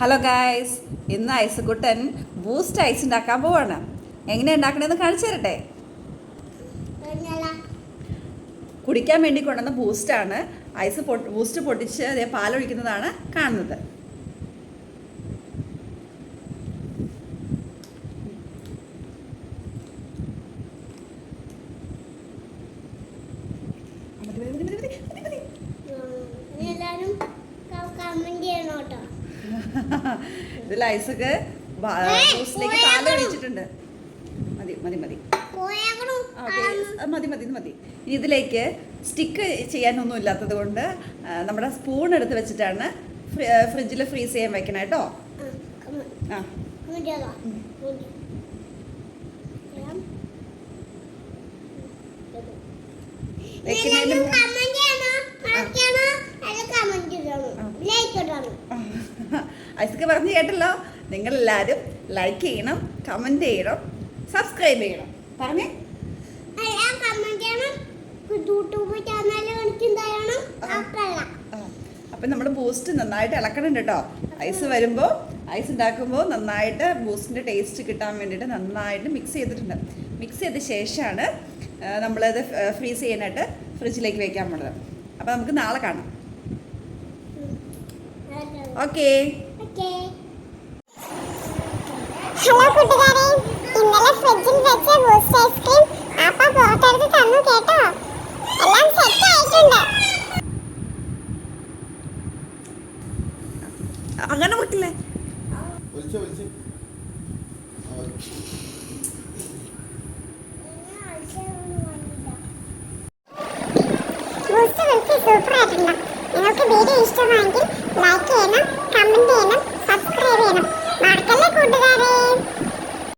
Hello guys ഇന്ന് ഐസുകുട്ടൻ boost ice ഉണ്ടാക്കാൻ പോവാണ്. എങ്ങനെ ഉണ്ടാക്കണമെന്ന് കാണിച്ചു തരട്ടെ? കുടിക്കാൻ വേണ്ടി കൊണ്ടുവന്ന ബൂസ്റ്റാണ് ഐസ് പൊ ബൂസ്റ്റ് പൊട്ടിച്ച് അതേ പാലൊഴിക്കുന്നതാണ് കാണുന്നത് മതി, മതി, മതി, മതി, മതി, മതി. എല്ലാരും കമന്റ് ചെയ്യണം കേട്ടോ ഇതിൽ ഐസൊക്കെ ജ്യൂസിലേക്ക് പാൽ ഒഴിച്ചിട്ടുണ്ട് മതി മതി മതി. മതി മതി മതി. ഇതിലേക്ക് സ്റ്റിക്ക് ചെയ്യാനൊന്നും ഇല്ലാത്തത് കൊണ്ട് നമ്മുടെ സ്പൂൺ എടുത്ത് വെച്ചിട്ടാണ് ഫ്രിഡ്ജിൽ ഫ്രീസ് ചെയ്യാൻ വെക്കണം കേട്ടോ. ആ കമന്റ് ചെയ്തോ വെക്കുന്നതിന് എല്ലാരും മുമ്പ് കമന്റ് ചെയ്യണം മറക്കണം അത് കമന്റ് ചെയ്യണം ആ. ലൈക്ക് ഇടണം ഐസക്ക് പറഞ്ഞു കേട്ടല്ലോ. നിങ്ങളെല്ലാവരും ലൈക്ക് ചെയ്യണം കമന്റ് ചെയ്യണം സബ്സ്ക്രൈബ് ചെയ്യണം. പറഞ്ഞേ. അപ്പം നമ്മൾ ബൂസ്റ്റ് നന്നായിട്ട് ഇളക്കണം കേട്ടോ ഐസ് വരുമ്പോൾ ഐസ് ഉണ്ടാക്കുമ്പോൾ നന്നായിട്ട് ബൂസ്റ്റിന്റെ ടേസ്റ്റ് കിട്ടാൻ വേണ്ടിയിട്ട് നന്നായിട്ട് മിക്സ് ചെയ്തിട്ടുണ്ട്. മിക്സ് ചെയ്ത ശേഷമാണ് നമ്മളത് ഫ്രീസ് ചെയ്യാനായിട്ട് ഫ്രിഡ്ജിലേക്ക് വെക്കാൻ പോണത്. അപ്പോൾ നമുക്ക് നാളെ കാണാം. ഓക്കേ ഹലോ കൂട്ടുകാരെ. ഇന്നലെ ഫ്രിഡ്ജിൽ വെച്ച ബൂസ്റ്റ് ഐസ്ക്രീം അപ്പ പുറത്തെടുത്ത് തന്നു കേട്ടോ. എല്ലാം സെറ്റ് ആയിട്ടുണ്ട്. അങ്ങനെ പറ്റില്ലേ ബൂസ്റ്റ് സൂപ്പർ ആയിട്ടുണ്ട്. നിങ്ങൾക്ക് വീഡിയോ ഇഷ്ടമായെങ്കിൽ